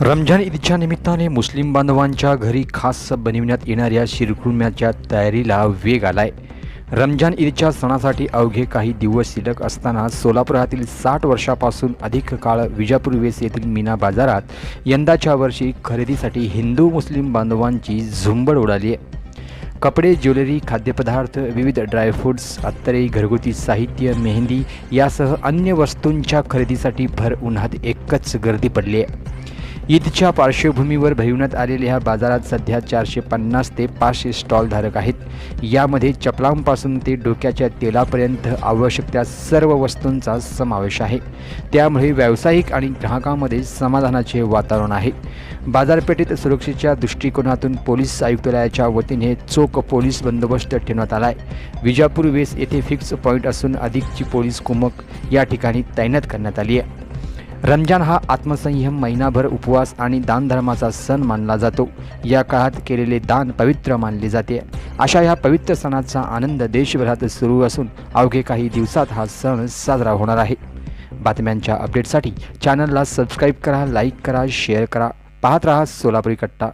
रमजान ईदच्या निमित्ताने मुस्लिम बांधवांच्या घरी खास बनविण्यात येणाऱ्या शिरखुर्म्याच्या तयारीला वेग आलाय. रमजान ईदच्या सणासाठी अवघे काही दिवस शिल्लक असताना सोलापुरातील साठ वर्षापासून अधिक काळ विजापूर वेस येथील मीना बाजारात यंदाच्या वर्षी खरेदीसाठी हिंदू मुस्लिम बांधवांची झुंबड उडाली आहे. कपडे ज्वेलरी खाद्यपदार्थ विविध ड्रायफ्रूट्स अत्तरे घरगुती साहित्य मेहंदी यासह अन्य वस्तूंच्या खरेदीसाठी भर उन्हात एकच गर्दी पडली आहे. ईदच्या पार्श्वभूमीवर भरविण्यात आलेल्या ह्या बाजारात सध्या चारशे पन्नास ते पाचशे स्टॉलधारक आहेत. यामध्ये चपलांपासून ते डोक्याच्या तेलापर्यंत आवश्यक त्या सर्व वस्तूंचा समावेश आहे. त्यामुळे व्यावसायिक आणि ग्राहकांमध्ये समाधानाचे वातावरण आहे. बाजारपेठेत सुरक्षेच्या दृष्टिकोनातून पोलीस आयुक्तालयाच्या वतीने चोख पोलीस बंदोबस्त ठेवण्यात आला आहे विजापूर वेस येथे फिक्स पॉईंट असून अधिकची पोलीस कुमक या ठिकाणी तैनात करण्यात आली आहे. रमजान हा आत्मसंयम महिनाभर उपवास आणि दानधर्माचा सण मानला जातो. या काळात केलेले दान पवित्र मानले जाते. अशा ह्या पवित्र सणाचा आनंद देशभरात सुरू असून अवघे काही दिवसात हा सण साजरा होणार आहे. बातम्यांच्या अपडेटसाठी चॅनलला सबस्क्राईब करा लाईक करा शेअर करा. पाहत रहा सोलापुरी कट्टा.